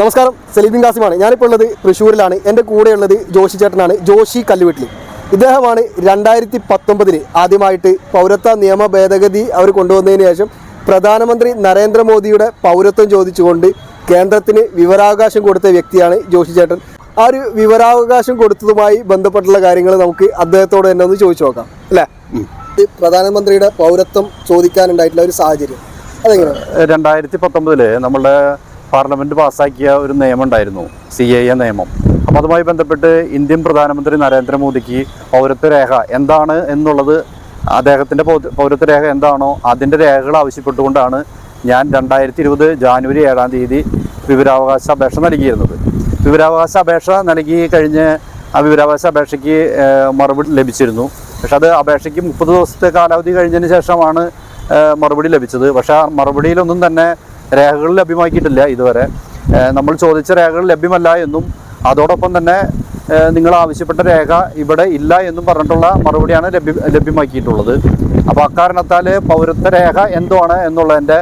നമസ്കാരം. സലീബിൻ കാസിമാണ് ഞാനിപ്പോൾ ഉള്ളത് തൃശ്ശൂരിലാണ്. എന്റെ കൂടെയുള്ളത് ജോഷി ചേട്ടനാണ്. ജോഷി കല്ലുവീട്ടിൽ. ഇദ്ദേഹമാണ് രണ്ടായിരത്തി പത്തൊമ്പതിന് ആദ്യമായിട്ട് പൗരത്വ നിയമ ഭേദഗതി അവർ കൊണ്ടുവന്നതിന് ശേഷം പ്രധാനമന്ത്രി നരേന്ദ്രമോദിയുടെ പൗരത്വം ചോദിച്ചുകൊണ്ട് കേന്ദ്രത്തിന് വിവരാവകാശം കൊടുത്ത വ്യക്തിയാണ് ജോഷി ചേട്ടൻ. ആ ഒരു വിവരാവകാശം കൊടുത്തതുമായി ബന്ധപ്പെട്ടുള്ള കാര്യങ്ങൾ നമുക്ക് അദ്ദേഹത്തോട് തന്നെ ഒന്ന് ചോദിച്ചു നോക്കാം. അല്ലേ? പ്രധാനമന്ത്രിയുടെ പൗരത്വം ചോദിക്കാനുണ്ടായിട്ടുള്ള ഒരു സാഹചര്യം അതെങ്ങനെയാണ്? രണ്ടായിരത്തി പത്തൊമ്പതിൽ നമ്മളുടെ പാർലമെന്റ് പാസ്സാക്കിയ ഒരു നിയമമുണ്ടായിരുന്നു സി എ എ നിയമം. അപ്പം അതുമായി ബന്ധപ്പെട്ട് ഇന്ത്യൻ പ്രധാനമന്ത്രി നരേന്ദ്രമോദിക്ക് പൗരത്വ രേഖ എന്താണ് എന്നുള്ളത് അദ്ദേഹത്തിന്റെ പൗരത്വ രേഖ എന്താണോ അതിന്റെ രേഖകൾ ആവശ്യപ്പെട്ടുകൊണ്ടാണ് ഞാൻ രണ്ടായിരത്തി ഇരുപത് ജാനുവരി ഏഴാം തീയതി വിവരാവകാശ അപേക്ഷ നൽകിയിരുന്നത്. വിവരാവകാശ അപേക്ഷ നൽകി കഴിഞ്ഞ് ആ വിവരാവകാശ അപേക്ഷയ്ക്ക് മറുപടി ലഭിച്ചിരുന്നു. പക്ഷെ അത് അപേക്ഷയ്ക്ക് മുപ്പത് ദിവസത്തെ കാലാവധി കഴിഞ്ഞതിന് ശേഷമാണ് മറുപടി ലഭിച്ചത്. പക്ഷേ ആ മറുപടിയിലൊന്നും തന്നെ രേഖകൾ ലഭ്യമാക്കിയിട്ടില്ല ഇതുവരെ. നമ്മൾ ചോദിച്ച രേഖകൾ ലഭ്യമല്ല എന്നും അതോടൊപ്പം തന്നെ നിങ്ങൾ ആവശ്യപ്പെട്ട രേഖ ഇവിടെ ഇല്ല എന്നും പറഞ്ഞിട്ടുള്ള മറുപടിയാണ് ലഭ്യ ലഭ്യമാക്കിയിട്ടുള്ളത്. അപ്പോൾ അക്കാരണത്താൽ പൗരത്വ രേഖ എന്താണ് എന്നുള്ളതിന്റെ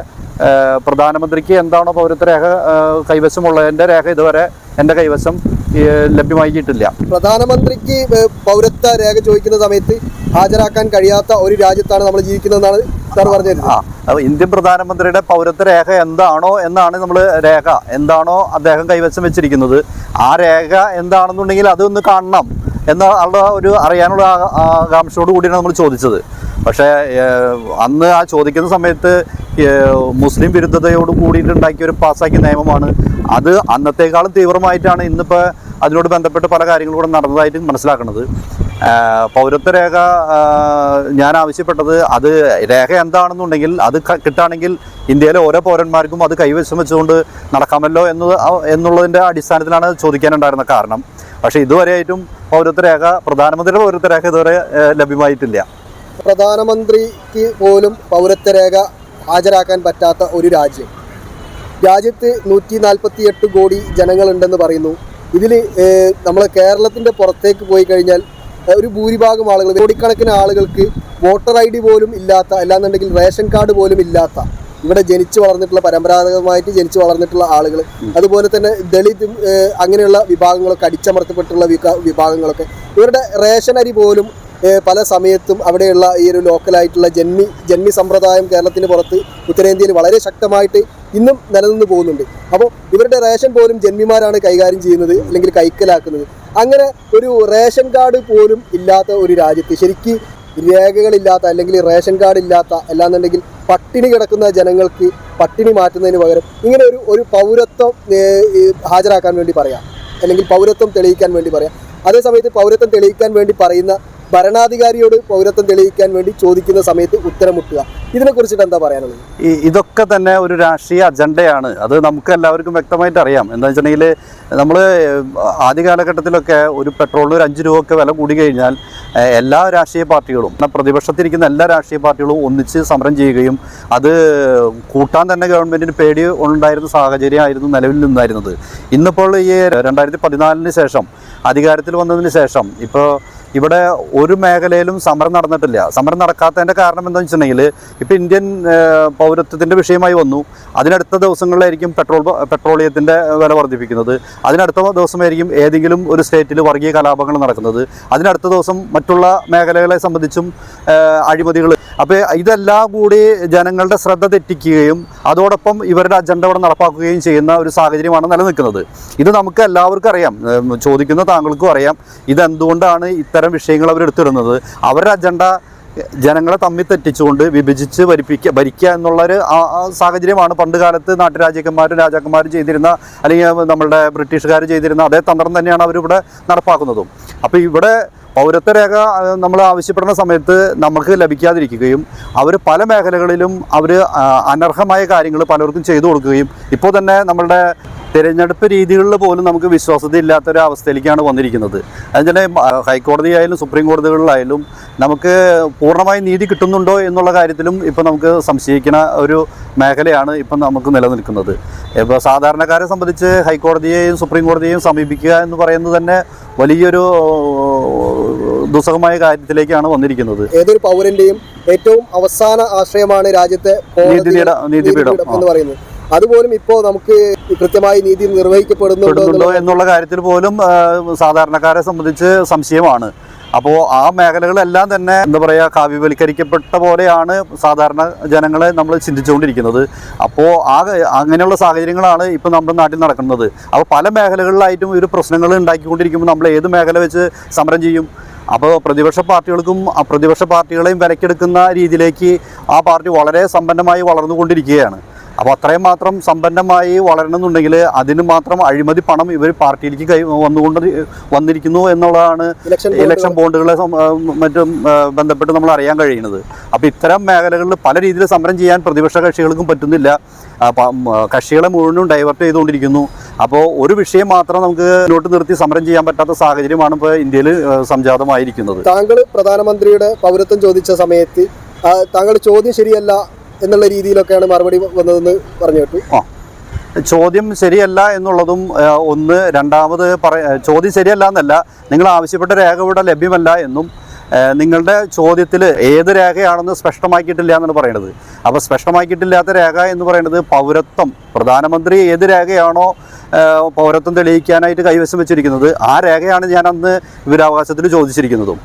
പ്രധാനമന്ത്രിക്ക് എന്താണോ പൗരത്വ രേഖ കൈവശമുള്ളതിന്റെ രേഖ ഇതുവരെ എന്റെ കൈവശം ലഭ്യമാക്കിയിട്ടില്ല. പ്രധാനമന്ത്രിക്ക് പൗരത്വ രേഖ ചോദിക്കുന്ന സമയത്ത് ഹാജരാക്കാൻ കഴിയാത്ത ഒരു രാജ്യത്താണ് നമ്മൾ ജീവിക്കുന്നതെന്നാണ് സാർ പറഞ്ഞത് അപ്പോൾ ഇന്ത്യൻ പ്രധാനമന്ത്രിയുടെ പൗരത്വ രേഖ എന്താണോ എന്നാണ് നമ്മൾ രേഖ. എന്താണോ അദ്ദേഹം കൈവശം വെച്ചിരിക്കുന്നത്. ആ രേഖ എന്താണെന്നുണ്ടെങ്കിൽ അതൊന്ന് കാണണം എന്ന ഉള്ള ഒരു അറിയാനുള്ള ആകാംക്ഷയോട് കൂടിയാണ് നമ്മൾ ചോദിച്ചത്. പക്ഷേ അന്ന് ആ ചോദിക്കുന്ന സമയത്ത് മുസ്ലിം വിരുദ്ധതയോട് കൂടിയിട്ട് ഉണ്ടാക്കിയ ഒരു പാസ്സാക്കിയ നിയമമാണ്. അത് അന്നത്തേക്കാളും തീവ്രമായിട്ടാണ് ഇന്നിപ്പോൾ അതിനോട് ബന്ധപ്പെട്ട് പല കാര്യങ്ങളും കൂടെ നടന്നതായിട്ട് മനസ്സിലാക്കുന്നത്. പൗരത്വ രേഖ ഞാൻ ആവശ്യപ്പെട്ടത് അത് രേഖ എന്താണെന്നുണ്ടെങ്കിൽ അത് കിട്ടുകയാണെങ്കിൽ ഇന്ത്യയിലെ ഓരോ പൗരന്മാർക്കും അത് കൈവശം വെച്ചുകൊണ്ട് നടക്കാമല്ലോ എന്ന് എന്നുള്ളതിന്റെ അടിസ്ഥാനത്തിലാണ് ചോദിക്കാനുണ്ടായിരുന്ന കാരണം. പക്ഷേ ഇതുവരെയായിട്ടും പൗരത്വ രേഖ പ്രധാനമന്ത്രിയുടെ പൗരത്വ രേഖ ഇതുവരെ ലഭ്യമായിട്ടില്ല. പ്രധാനമന്ത്രിക്ക് പോലും പൗരത്വ രേഖ ഹാജരാക്കാൻ പറ്റാത്ത ഒരു രാജ്യം. രാജ്യത്ത് നൂറ്റി നാൽപ്പത്തി എട്ട് കോടി ജനങ്ങളുണ്ടെന്ന് പറയുന്നു. ഇതിൽ നമ്മൾ കേരളത്തിന്റെ പുറത്തേക്ക് പോയി കഴിഞ്ഞാൽ ഒരു ഭൂരിഭാഗം ആളുകൾ കോടിക്കണക്കിന് ആളുകൾക്ക് വോട്ടർ ഐ ഡി പോലും ഇല്ലാത്ത അല്ലാന്നുണ്ടെങ്കിൽ റേഷൻ കാർഡ് പോലും ഇല്ലാത്ത ഇവിടെ ജനിച്ചു വളർന്നിട്ടുള്ള പരമ്പരാഗതമായിട്ട് ജനിച്ചു വളർന്നിട്ടുള്ള ആളുകൾ അതുപോലെ തന്നെ ദളിത് അങ്ങനെയുള്ള വിഭാഗങ്ങളൊക്കെ അടിച്ചമർത്തപ്പെട്ടുള്ള വിഭാഗങ്ങളൊക്കെ ഇവരുടെ റേഷൻ അരി പോലും പല സമയത്തും അവിടെയുള്ള ഈ ഒരു ലോക്കലായിട്ടുള്ള ജന്മി ജന്മി സമ്പ്രദായം കേരളത്തിന് പുറത്ത് ഉത്തരേന്ത്യയിൽ വളരെ ശക്തമായിട്ട് ഇന്നും നിലനിന്ന് പോകുന്നുണ്ട്. അപ്പോൾ ഇവരുടെ റേഷൻ പോലും ജന്മിമാരാണ് കൈകാര്യം ചെയ്യുന്നത് അല്ലെങ്കിൽ കൈക്കലാക്കുന്നത്. അങ്ങനെ ഒരു റേഷൻ കാർഡ് പോലും ഇല്ലാത്ത ഒരു രാജ്യത്ത് ശരിക്ക് രേഖകളില്ലാത്ത അല്ലെങ്കിൽ റേഷൻ കാർഡ് ഇല്ലാത്ത അല്ലാന്നുണ്ടെങ്കിൽ പട്ടിണി കിടക്കുന്ന ജനങ്ങൾക്ക് പട്ടിണി മാറ്റുന്നതിന് പകരം ഇങ്ങനെ ഒരു ഒരു പൗരത്വം ഹാജരാക്കാൻ വേണ്ടി പറയാം. അല്ലെങ്കിൽ പൗരത്വം തെളിയിക്കാൻ വേണ്ടി പറയാം. അതേസമയത്ത് പൗരത്വം തെളിയിക്കാൻ വേണ്ടി പറയുന്ന ഭരണാധികാരിയോട് പൗരത്വം തെളിയിക്കാൻ വേണ്ടി ചോദിക്കുന്ന സമയത്ത് ഉത്തരമുട്ടുക. ഇതിനെ കുറിച്ചിട്ട് എന്താ പറയാനുള്ളത്? ഈ ഇതൊക്കെ തന്നെ ഒരു രാഷ്ട്രീയ അജണ്ടയാണ്. അത് നമുക്ക് എല്ലാവർക്കും വ്യക്തമായിട്ട് അറിയാം. എന്താ വെച്ചിട്ടുണ്ടെങ്കിൽ നമ്മൾ ആദ്യ കാലഘട്ടത്തിലൊക്കെ ഒരു പെട്രോളിന് ഒരു അഞ്ച് രൂപ ഒക്കെ വില കൂടി കഴിഞ്ഞാൽ എല്ലാ രാഷ്ട്രീയ പാർട്ടികളും പ്രതിപക്ഷത്തിരിക്കുന്ന എല്ലാ രാഷ്ട്രീയ പാർട്ടികളും ഒന്നിച്ച് സമരം ചെയ്യുകയും അത് കൂട്ടാൻ തന്നെ ഗവൺമെന്റിന് പേടി ഉണ്ടായിരുന്ന സാഹചര്യമായിരുന്നു നിലവിൽ നിന്നായിരുന്നത്. ഇന്നിപ്പോൾ ഈ രണ്ടായിരത്തി പതിനാലിന് ശേഷം അധികാരത്തിൽ വന്നതിന് ശേഷം ഇപ്പോൾ ഇവിടെ ഒരു മേഖലയിലും സമരം നടന്നിട്ടില്ല. സമരം നടക്കാത്തതിന്റെ കാരണം എന്താണെന്ന് വെച്ചിട്ടുണ്ടെങ്കിൽ ഇപ്പോൾ ഇന്ത്യൻ പൗരത്വത്തിന്റെ വിഷയമായി വന്നു. അതിനടുത്ത ദിവസങ്ങളിലായിരിക്കും പെട്രോൾ പെട്രോളിയത്തിന്റെ വില വർദ്ധിപ്പിക്കുന്നത്. അതിനടുത്ത ദിവസമായിരിക്കും ഏതെങ്കിലും ഒരു സ്റ്റേറ്റിൽ വർഗീയ കലാപങ്ങൾ നടക്കുന്നത്. അതിനടുത്ത ദിവസം മറ്റുള്ള മേഖലകളെ സംബന്ധിച്ചും അഴിമതികൾ അപ്പോൾ ഇതെല്ലാം കൂടി ജനങ്ങളുടെ ശ്രദ്ധ തെറ്റിക്കുകയും അതോടൊപ്പം ഇവരുടെ അജണ്ട ഇവിടെ നടപ്പാക്കുകയും ചെയ്യുന്ന ഒരു സാഹചര്യമാണ് നിലനിൽക്കുന്നത്. ഇത് നമുക്ക് എല്ലാവർക്കും അറിയാം. ചോദിക്കുന്ന താങ്കൾക്കും അറിയാം. ഇതെന്തുകൊണ്ടാണ് ഇത്തരം വിഷയങ്ങൾ അവർ എടുത്തിടുന്നത്? അവരുടെ അജണ്ട ജനങ്ങളെ തമ്മിൽ തെറ്റിച്ചുകൊണ്ട് വിഭജിച്ച് ഭരിപ്പിക്കുക ഭരിക്കുക എന്നുള്ളൊരു സാഹചര്യമാണ് പണ്ട് കാലത്ത് നാട്ടുരാജ്യക്കന്മാരും രാജാക്കന്മാരും ചെയ്തിരുന്ന അല്ലെങ്കിൽ നമ്മളുടെ ബ്രിട്ടീഷുകാർ ചെയ്തിരുന്ന അതേ തന്ത്രം തന്നെയാണ് അവരിവിടെ നടപ്പാക്കുന്നതും. അപ്പോൾ ഇവിടെ പൗരത്വ രേഖ നമ്മൾ ആവശ്യപ്പെടുന്ന സമയത്ത് നമുക്ക് ലഭിക്കാതിരിക്കുകയും അവർ പല മേഖലകളിലും അവർ അനർഹമായ കാര്യങ്ങൾ പലർക്കും ചെയ്തു കൊടുക്കുകയും ഇപ്പോൾ തന്നെ നമ്മളുടെ തിരഞ്ഞെടുപ്പ് രീതികളിൽ പോലും നമുക്ക് വിശ്വാസ്യത ഇല്ലാത്ത ഒരു അവസ്ഥയിലേക്കാണ് വന്നിരിക്കുന്നത്. അതുപോലെ ഹൈക്കോടതി ആയാലും സുപ്രീം കോടതികളിലായാലും നമുക്ക് പൂർണമായി നീതി കിട്ടുന്നുണ്ടോ എന്നുള്ള കാര്യത്തിലും ഇപ്പോൾ നമുക്ക് സംശയിക്കുന്ന ഒരു മേഖലയാണ് ഇപ്പം നമുക്ക് നിലനിൽക്കുന്നത്. ഇപ്പോൾ സാധാരണക്കാരെ സംബന്ധിച്ച് ഹൈക്കോടതിയെയും സുപ്രീം കോടതിയെയും സമീപിക്കുക എന്ന് പറയുന്നത് തന്നെ വലിയൊരു ദുസ്സഹമായ കാര്യത്തിലേക്കാണ് വന്നിരിക്കുന്നത്. ഏതൊരു പൗരന്റെയും ഏറ്റവും അവസാന ആശ്രയമാണ് രാജ്യത്തെ നീതിപീഠ- എന്ന് പറയുന്നത്. അതുപോലും ഇപ്പോ നമുക്ക് കൃത്യമായി നീതി നിർവഹിക്കപ്പെടുന്നുണ്ടോ എന്നുള്ള കാര്യത്തിൽ പോലും സാധാരണക്കാരെ സംബന്ധിച്ച് സംശയമാണ്. അപ്പോൾ ആ മേഖലകളെല്ലാം തന്നെ എന്താ പറയുക കാവ്യവൽക്കരിക്കപ്പെട്ട പോലെയാണ് സാധാരണ ജനങ്ങളെ നമ്മൾ ചിന്തിച്ചുകൊണ്ടിരിക്കുന്നത്. അപ്പോൾ ആ അങ്ങനെയുള്ള സാഹചര്യങ്ങളാണ് ഇപ്പോൾ നമ്മുടെ നാട്ടിൽ നടക്കുന്നത്. അപ്പോൾ പല മേഖലകളിലായിട്ടും ഒരു പ്രശ്നങ്ങൾ ഉണ്ടാക്കിക്കൊണ്ടിരിക്കുമ്പോൾ നമ്മൾ ഏത് മേഖല വെച്ച് സമരം ചെയ്യും? അപ്പോൾ പ്രതിപക്ഷ പാർട്ടികൾക്കും പ്രതിപക്ഷ പാർട്ടികളെയും വിലക്കെടുക്കുന്ന രീതിയിലേക്ക് ആ പാർട്ടി വളരെ സമ്പന്നമായി വളർന്നുകൊണ്ടിരിക്കുകയാണ്. അപ്പോൾ അത്രയും മാത്രം സമ്പന്നമായി വളരണമെന്നുണ്ടെങ്കിൽ അതിന് മാത്രം അഴിമതി പണം ഇവർ പാർട്ടിയിലേക്ക് കൈ വന്നുകൊണ്ട് വന്നിരിക്കുന്നു എന്നുള്ളതാണ് ഇലക്ഷൻ ബോണ്ടുകളെ മറ്റും ബന്ധപ്പെട്ട് നമ്മൾ അറിയാൻ കഴിയുന്നത്. അപ്പോൾ ഇത്തരം മേഖലകളിൽ പല രീതിയിൽ സമരം ചെയ്യാൻ പ്രതിപക്ഷ കക്ഷികൾക്കും പറ്റുന്നില്ല. കക്ഷികളെ മുഴുവനും ഡൈവേർട്ട് ചെയ്തുകൊണ്ടിരിക്കുന്നു. അപ്പോൾ ഒരു വിഷയം മാത്രം നമുക്ക് മുന്നോട്ട് നിർത്തി സമരം ചെയ്യാൻ പറ്റാത്ത സാഹചര്യമാണ് ഇപ്പോൾ ഇന്ത്യയിൽ സംജാതമായിരിക്കുന്നത്. താങ്കൾ പ്രധാനമന്ത്രിയുടെ പൗരത്വം ചോദിച്ച സമയത്ത് താങ്കൾ ചോദ്യം ശരിയല്ല എന്നുള്ള രീതിയിലൊക്കെയാണ് മറുപടി വന്നതെന്ന് പറഞ്ഞു കേട്ടു. ചോദ്യം ശരിയല്ല എന്നുള്ളതും ഒന്ന്. രണ്ടാമത് പറ ചോദ്യം ശരിയല്ല എന്നല്ല. നിങ്ങൾ ആവശ്യപ്പെട്ട രേഖ ഇവിടെ ലഭ്യമല്ല എന്നും നിങ്ങളുടെ ചോദ്യത്തിൽ ഏത് രേഖയാണെന്ന് സ്പഷ്ടമാക്കിയിട്ടില്ല എന്നാണ് പറയുന്നത് അപ്പോൾ സ്പഷ്ടമാക്കിയിട്ടില്ലാത്ത രേഖ എന്ന് പറയുന്നത് പൗരത്വം. പ്രധാനമന്ത്രി ഏത് രേഖയാണോ പൗരത്വം തെളിയിക്കാനായിട്ട് കൈവശം വെച്ചിരിക്കുന്നത് ആ രേഖയാണ് ഞാൻ അന്ന് വിവരാവകാശത്തിൽ ചോദിച്ചിരിക്കുന്നതും.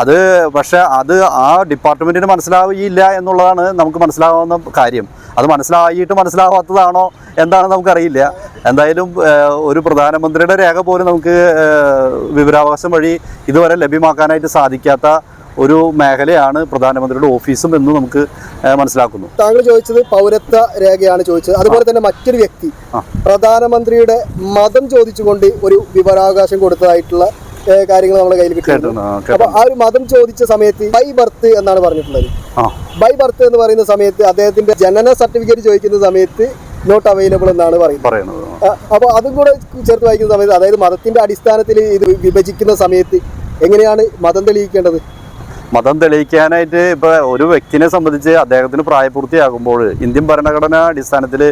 അത് പക്ഷേ അത് ആ ഡിപ്പാർട്ട്മെന്റിന് മനസ്സിലാവുകയില്ല എന്നുള്ളതാണ് നമുക്ക് മനസ്സിലാവുന്ന കാര്യം. അത് മനസ്സിലായിട്ട് മനസ്സിലാവാത്തതാണോ എന്താണെന്ന് നമുക്കറിയില്ല. എന്തായാലും ഒരു പ്രധാനമന്ത്രിയുടെ രേഖ പോലും നമുക്ക് വിവരാവകാശം വഴി ഇതുവരെ ലഭ്യമാക്കാനായിട്ട് സാധിക്കാത്ത ഒരു മേഖലയാണ് പ്രധാനമന്ത്രിയുടെ ഓഫീസും എന്ന് നമുക്ക് മനസ്സിലാക്കുന്നു. താങ്കൾ ചോദിച്ചത് പൗരത്വ രേഖയാണ് ചോദിച്ചത്. അതുപോലെ തന്നെ മറ്റൊരു വ്യക്തി പ്രധാനമന്ത്രിയുടെ മതം ചോദിച്ചുകൊണ്ട് ഒരു വിവരാവകാശം കൊടുത്തതായിട്ടുള്ള കാര്യങ്ങൾ നമ്മുടെ കയ്യിൽ കേട്ടു അപ്പൊ ആ ഒരു മതം ചോദിച്ച സമയത്ത് ബൈ ബർത്ത് എന്നാണ് പറഞ്ഞിട്ടുള്ളത്. ബൈ ബർത്ത് എന്ന് പറയുന്ന സമയത്ത് അദ്ദേഹത്തിന്റെ ജനന സർട്ടിഫിക്കറ്റ് ചോദിക്കുന്ന സമയത്ത് നോട്ട് അവൈലബിൾ എന്നാണ് പറയുന്നത്. അപ്പൊ അപ്പോൾ അതും കൂടെ ചേർത്ത് വായിക്കുന്ന സമയത്ത് അതായത് മതത്തിന്റെ അടിസ്ഥാനത്തിൽ ഇത് വിഭജിക്കുന്ന സമയത്ത് എങ്ങനെയാണ് മതം തെളിയിക്കേണ്ടത്? മതം തെളിയിക്കാനായിട്ട് ഇപ്പോൾ ഒരു വ്യക്തിനെ സംബന്ധിച്ച് അദ്ദേഹത്തിന് പ്രായപൂർത്തിയാകുമ്പോൾ ഇന്ത്യൻ ഭരണഘടന അടിസ്ഥാനത്തിൽ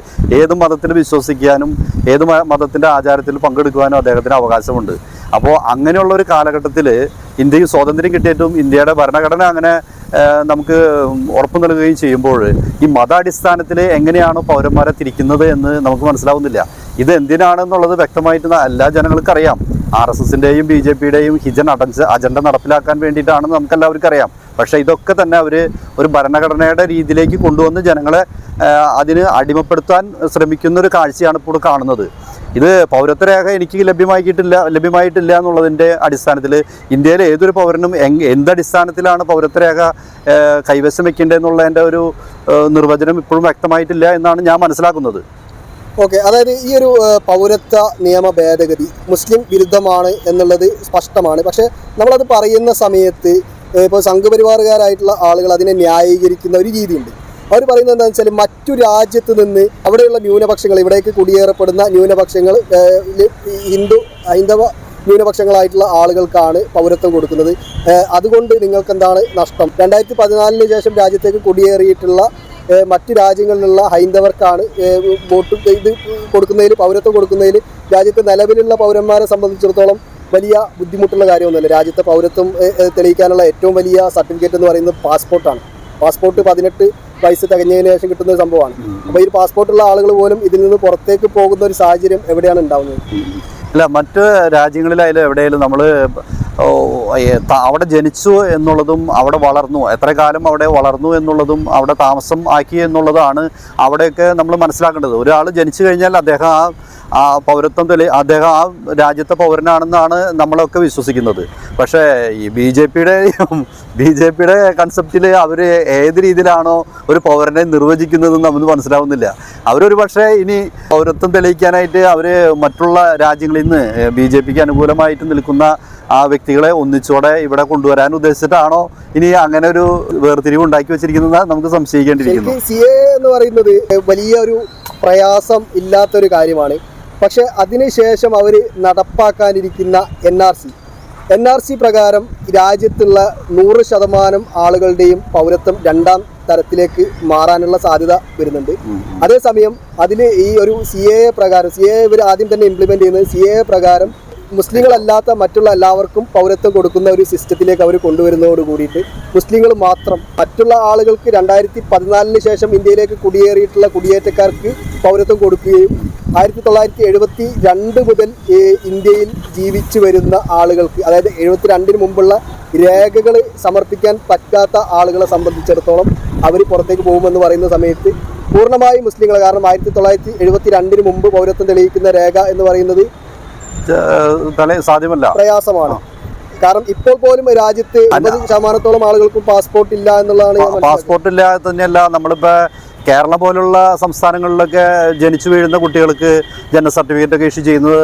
ഏത് മതത്തിൽ വിശ്വസിക്കാനും ഏത് മതത്തിന്റെ മതത്തിന്റെ ആചാരത്തിൽ പങ്കെടുക്കുവാനും അദ്ദേഹത്തിന് അവകാശമുണ്ട്. അപ്പോൾ അങ്ങനെയുള്ള ഒരു കാലഘട്ടത്തിൽ ഇന്ത്യയ്ക്ക് സ്വാതന്ത്ര്യം കിട്ടിയിട്ടും ഇന്ത്യയുടെ ഭരണഘടന അങ്ങനെ നമുക്ക് ഉറപ്പ് നൽകുകയും ചെയ്യുമ്പോൾ ഈ മതാടിസ്ഥാനത്തിൽ എങ്ങനെയാണ് പൗരന്മാരെ തിരിക്കുന്നത് എന്ന് നമുക്ക് മനസ്സിലാവുന്നില്ല. ഇത് എന്തിനാണെന്നുള്ളത് വ്യക്തമായിട്ട് എല്ലാ ജനങ്ങൾക്കും അറിയാം ആർ എസ് എസിന്റെയും ബി ജെ പിയുടെയും ഹിജൻ അടഞ്ച് അജണ്ട നടപ്പിലാക്കാൻ വേണ്ടിയിട്ടാണെന്ന് നമുക്കെല്ലാവർക്കും അറിയാം. പക്ഷേ ഇതൊക്കെ തന്നെ അവർ ഒരു ഭരണഘടനയുടെ രീതിയിലേക്ക് കൊണ്ടുവന്ന് ജനങ്ങളെ അതിന് അടിമപ്പെടുത്താൻ ശ്രമിക്കുന്ന ഒരു കാഴ്ചയാണ് ഇപ്പോൾ കാണുന്നത്. ഇത് പൗരത്വ രേഖ എനിക്ക് ലഭ്യമാക്കിയിട്ടില്ല ലഭ്യമായിട്ടില്ല എന്നുള്ളതിന്റെ അടിസ്ഥാനത്തിൽ ഇന്ത്യയിലെ ഏതൊരു പൗരനും എന്തടിസ്ഥാനത്തിലാണ് പൗരത്വ രേഖ ആ, കൈവശം വെക്കേണ്ടതെന്നുള്ളതിന്റെ ഒരു നിർവചനം ഇപ്പോഴും വ്യക്തമായിട്ടില്ല എന്നാണ് ഞാൻ മനസ്സിലാക്കുന്നത്. ഓക്കെ അതായത് ഈ ഒരു പൗരത്വ നിയമ ഭേദഗതി മുസ്ലിം വിരുദ്ധമാണ് എന്നുള്ളത് സ്പഷ്ടമാണ്. പക്ഷേ നമ്മളത് പറയുന്ന സമയത്ത് ഇപ്പോൾ സംഘപരിവാറുകാരായിട്ടുള്ള ആളുകൾ അതിനെ ന്യായീകരിക്കുന്ന ഒരു രീതിയുണ്ട്. അവർ പറയുന്നത് എന്താണെന്ന് വെച്ചാൽ മറ്റു രാജ്യത്ത് നിന്ന് അവിടെയുള്ള ന്യൂനപക്ഷങ്ങൾ ഇവിടേക്ക് കുടിയേറപ്പെടുന്ന ന്യൂനപക്ഷങ്ങൾ ഹിന്ദു ഹൈന്ദവ ന്യൂനപക്ഷങ്ങളായിട്ടുള്ള ആളുകൾക്കാണ് പൗരത്വം കൊടുക്കുന്നത്. അതുകൊണ്ട് നിങ്ങൾക്ക് എന്താണ് നഷ്ടം? രണ്ടായിരത്തി പതിനാലിന് ശേഷം രാജ്യത്തേക്ക് കുടിയേറിയിട്ടുള്ള മറ്റ് രാജ്യങ്ങളിലുള്ള ഹൈന്ദവർക്കാണ് വോട്ട് ഇത് കൊടുക്കുന്നതിൽ പൗരത്വം കൊടുക്കുന്നതിൽ രാജ്യത്തെ നിലവിലുള്ള പൗരന്മാരെ സംബന്ധിച്ചിടത്തോളം വലിയ ബുദ്ധിമുട്ടുള്ള കാര്യമൊന്നുമല്ല. രാജ്യത്തെ പൗരത്വം തെളിയിക്കാനുള്ള ഏറ്റവും വലിയ സർട്ടിഫിക്കറ്റ് എന്ന് പറയുന്നത് പാസ്പോർട്ടാണ്. പാസ്പോർട്ട് പതിനെട്ട് വയസ്സ് തികഞ്ഞതിന് ശേഷം കിട്ടുന്ന ഒരു സംഭവമാണ്. അപ്പോൾ ഈ പാസ്പോർട്ടുള്ള ആളുകൾ പോലും ഇതിൽ നിന്ന് പുറത്തേക്ക് പോകുന്ന ഒരു സാഹചര്യം എവിടെയാണ് ഉണ്ടാവുന്നത്? അല്ല മറ്റ് രാജ്യങ്ങളിലായാലും എവിടെയായാലും നമ്മൾ അവിടെ ജനിച്ചു എന്നുള്ളതും അവിടെ വളർന്നു. എത്ര കാലം അവിടെ വളർന്നു എന്നുള്ളതും അവിടെ താമസം ആക്കി എന്നുള്ളതാണ് അവിടെയൊക്കെ നമ്മൾ മനസ്സിലാക്കേണ്ടത്. ഒരാൾ ജനിച്ചു കഴിഞ്ഞാൽ അദ്ദേഹം ആ പൗരത്വം തെളി അദ്ദേഹം ആ രാജ്യത്തെ പൗരനാണെന്നാണ് നമ്മളൊക്കെ വിശ്വസിക്കുന്നത്. പക്ഷേ ഈ ബി ജെ പിയുടെ ബി ജെ പിയുടെ കൺസെപ്റ്റിൽ അവർ ഏത് രീതിയിലാണോ ഒരു പൗരനെ നിർവചിക്കുന്നതെന്ന് നമുക്ക് മനസ്സിലാവുന്നില്ല. അവരൊരു പക്ഷേ ഇനി പൗരത്വം തെളിയിക്കാനായിട്ട് അവർ മറ്റുള്ള രാജ്യങ്ങളിൽ നിന്ന് ബി ജെ പിക്ക് അനുകൂലമായിട്ട് നിൽക്കുന്ന ആ വ്യക്തികളെ ഒന്നിച്ചോടെ ഇവിടെ കൊണ്ടുവരാൻ ഉദ്ദേശിച്ചിട്ടാണോ ഇനി അങ്ങനെ ഒരു വേർതിരിവ് ഉണ്ടാക്കി വെച്ചിരിക്കുന്നത് നമുക്ക് സംശയിക്കേണ്ടിയിരിക്കുന്നു. സി എ എന്ന് പറയുന്നത് വലിയൊരു പ്രയാസം ഇല്ലാത്തൊരു കാര്യമാണ്. പക്ഷേ അതിനുശേഷം അവർ നടപ്പാക്കാനിരിക്കുന്ന N R C N R C പ്രകാരം രാജ്യത്തുള്ള നൂറ് ശതമാനം ആളുകളുടെയും പൗരത്വം രണ്ടാം തരത്തിലേക്ക് മാറാനുള്ള സാധ്യത വരുന്നുണ്ട്. അതേസമയം അതിൽ ഈ ഒരു സി എ പ്രകാരം സി എ ഇവർ ആദ്യം തന്നെ ഇംപ്ലിമെന്റ് ചെയ്യുന്നത് സി എ പ്രകാരം മുസ്ലിങ്ങളല്ലാത്ത മറ്റുള്ള എല്ലാവർക്കും പൗരത്വം കൊടുക്കുന്ന ഒരു സിസ്റ്റത്തിലേക്ക് അവർ കൊണ്ടുവരുന്നതോട് കൂടിയിട്ട് മുസ്ലിങ്ങൾ മാത്രം മറ്റുള്ള ആളുകൾക്ക് രണ്ടായിരത്തി പതിനാലിന് ശേഷം ഇന്ത്യയിലേക്ക് കുടിയേറിയിട്ടുള്ള കുടിയേറ്റക്കാർക്ക് പൗരത്വം കൊടുക്കുകയും ആയിരത്തി തൊള്ളായിരത്തി എഴുപത്തി രണ്ട് മുതൽ ഇന്ത്യയിൽ ജീവിച്ചു വരുന്ന ആളുകൾക്ക് അതായത് എഴുപത്തി രണ്ടിന് മുമ്പുള്ള രേഖകൾ സമർപ്പിക്കാൻ പറ്റാത്ത ആളുകളെ സംബന്ധിച്ചിടത്തോളം അവർ പുറത്തേക്ക് പോകുമെന്ന് പറയുന്ന സമയത്ത് പൂർണമായും മുസ്ലിങ്ങൾ കാരണം ആയിരത്തി തൊള്ളായിരത്തി എഴുപത്തി രണ്ടിന് മുമ്പ് പൗരത്വം തെളിയിക്കുന്ന രേഖ എന്ന് പറയുന്നത് തല സാധ്യമല്ല. പ്രയാസമാണ്. കാരണം ഇപ്പോൾ പോലും രാജ്യത്ത് അൻപത് ശതമാനത്തോളം ആളുകൾക്കും പാസ്പോർട്ട് ഇല്ല എന്നുള്ളതാണ് പാസ്പോർട്ട് ഇല്ല തന്നെയല്ല നമ്മളിപ്പോ കേരള പോലുള്ള സംസ്ഥാനങ്ങളിലൊക്കെ ജനിച്ചു വീഴുന്ന കുട്ടികൾക്ക് ജനന സർട്ടിഫിക്കറ്റ് ഒക്കെ ഇഷ്യൂ ചെയ്യുന്നത്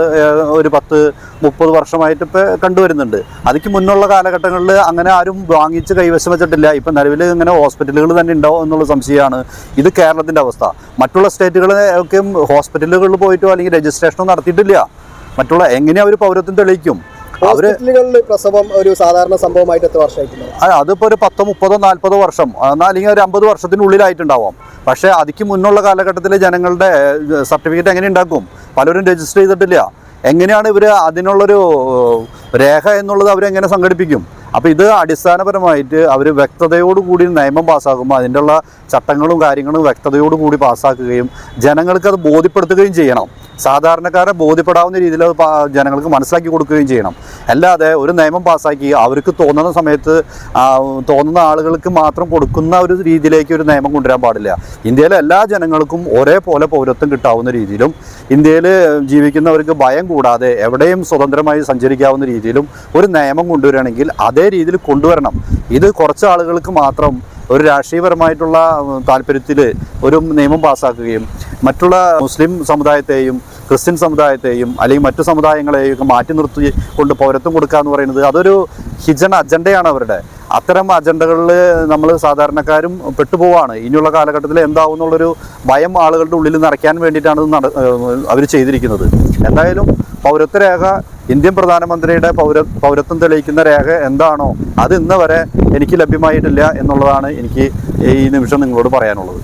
ഒരു പത്ത് മുപ്പത് വർഷമായിട്ട് ഇപ്പോൾ കണ്ടുവരുന്നുണ്ട്. അതിക്ക് മുന്നുള്ള കാലഘട്ടങ്ങളിൽ അങ്ങനെ ആരും വാങ്ങിച്ച് കൈവശം വെച്ചിട്ടില്ല. ഇപ്പം നിലവിൽ ഇങ്ങനെ ഹോസ്പിറ്റലുകൾ തന്നെ ഉണ്ടാവും എന്നുള്ള സംശയമാണ്. ഇത് കേരളത്തിന്റെ അവസ്ഥ. മറ്റുള്ള സ്റ്റേറ്റുകളൊക്കെയും ഹോസ്പിറ്റലുകളിൽ പോയിട്ടോ അല്ലെങ്കിൽ രജിസ്ട്രേഷനോ നടത്തിയിട്ടില്ല. മറ്റുള്ള എങ്ങനെ അവർ പൗരത്വം തെളിയിക്കും? അവർ പ്രസവം ഒരു സാധാരണ സംഭവമായിട്ട് എത്ര വർഷമായിട്ടുണ്ട് അതിപ്പോ ഒരു പത്തോ മുപ്പതോ നാല്പതോ വർഷം എന്നാൽ അല്ലെങ്കിൽ ഒരു അമ്പത് വർഷത്തിനുള്ളിലായിട്ടുണ്ടാവാം. പക്ഷേ അതിക്ക് മുന്നുള്ള കാലഘട്ടത്തിലെ ജനങ്ങളുടെ സർട്ടിഫിക്കറ്റ് എങ്ങനെ ഉണ്ടാക്കും? പലരും രജിസ്റ്റർ ചെയ്തിട്ടില്ല. എങ്ങനെയാണ് ഇവർ അതിനുള്ളൊരു രേഖ എന്നുള്ളത് അവരെങ്ങനെ സംഘടിപ്പിക്കും? അപ്പോൾ ഇത് അടിസ്ഥാനപരമായിട്ട് അവർ വ്യക്തതയോടുകൂടി നിയമം പാസ്സാക്കുമ്പോൾ അതിന്റെ ഉള്ള ചട്ടങ്ങളും കാര്യങ്ങളും വ്യക്തതയോടുകൂടി പാസ്സാക്കുകയും ജനങ്ങൾക്ക് അത് ബോധ്യപ്പെടുത്തുകയും ചെയ്യണം. സാധാരണക്കാരെ ബോധ്യപ്പെടാവുന്ന രീതിയിൽ അത് ജനങ്ങൾക്ക് മനസ്സിലാക്കി കൊടുക്കുകയും ചെയ്യണം. അല്ലാതെ ഒരു നിയമം പാസ്സാക്കി അവർക്ക് തോന്നുന്ന സമയത്ത് തോന്നുന്ന ആളുകൾക്ക് മാത്രം കൊടുക്കുന്ന ഒരു രീതിയിലേക്ക് ഒരു നിയമം കൊണ്ടുവരാൻ പാടില്ല. ഇന്ത്യയിലെ എല്ലാ ജനങ്ങൾക്കും ഒരേപോലെ പൗരത്വം കിട്ടാവുന്ന രീതിയിലും ഇന്ത്യയിൽ ജീവിക്കുന്നവർക്ക് ഭയം കൂടാതെ എവിടെയും സ്വതന്ത്രമായി സഞ്ചരിക്കാവുന്ന രീതിയിലും ഒരു നിയമം കൊണ്ടുവരികയാണെങ്കിൽ അതേ രീതിയിൽ കൊണ്ടുവരണം. ഇത് കുറച്ച് ആളുകൾക്ക് മാത്രം ഒരു രാഷ്ട്രീയപരമായിട്ടുള്ള താല്പര്യത്തിൽ ഒരു നിയമം പാസ്സാക്കുകയും മറ്റുള്ള മുസ്ലിം സമുദായത്തെയും ക്രിസ്ത്യൻ സമുദായത്തെയും അല്ലെങ്കിൽ മറ്റു സമുദായങ്ങളെയും ഒക്കെ മാറ്റി നിർത്തി കൊണ്ട് പൗരത്വം കൊടുക്കുക എന്ന് പറയുന്നത് അതൊരു ഹിജൻ അജണ്ടയാണ് അവരുടെ. അത്തരം അജണ്ടകളിൽ നമ്മൾ സാധാരണക്കാരും പെട്ടുപോവാണ്. ഇനിയുള്ള കാലഘട്ടത്തിൽ എന്താവും എന്നുള്ളൊരു ഭയം ആളുകളുടെ ഉള്ളിൽ നിറയ്ക്കാൻ വേണ്ടിയിട്ടാണ് അവർ ചെയ്തിരിക്കുന്നത്. എന്തായാലും പൗരത്വ രേഖ ഇന്ത്യൻ പ്രധാനമന്ത്രിയുടെ പൗര പൗരത്വം തെളിയിക്കുന്ന രേഖ എന്താണോ അത് ഇന്ന് വരെ എനിക്ക് ലഭ്യമായിട്ടില്ല എന്നുള്ളതാണ് എനിക്ക് ഈ നിമിഷം നിങ്ങളോട് പറയാനുള്ളത്.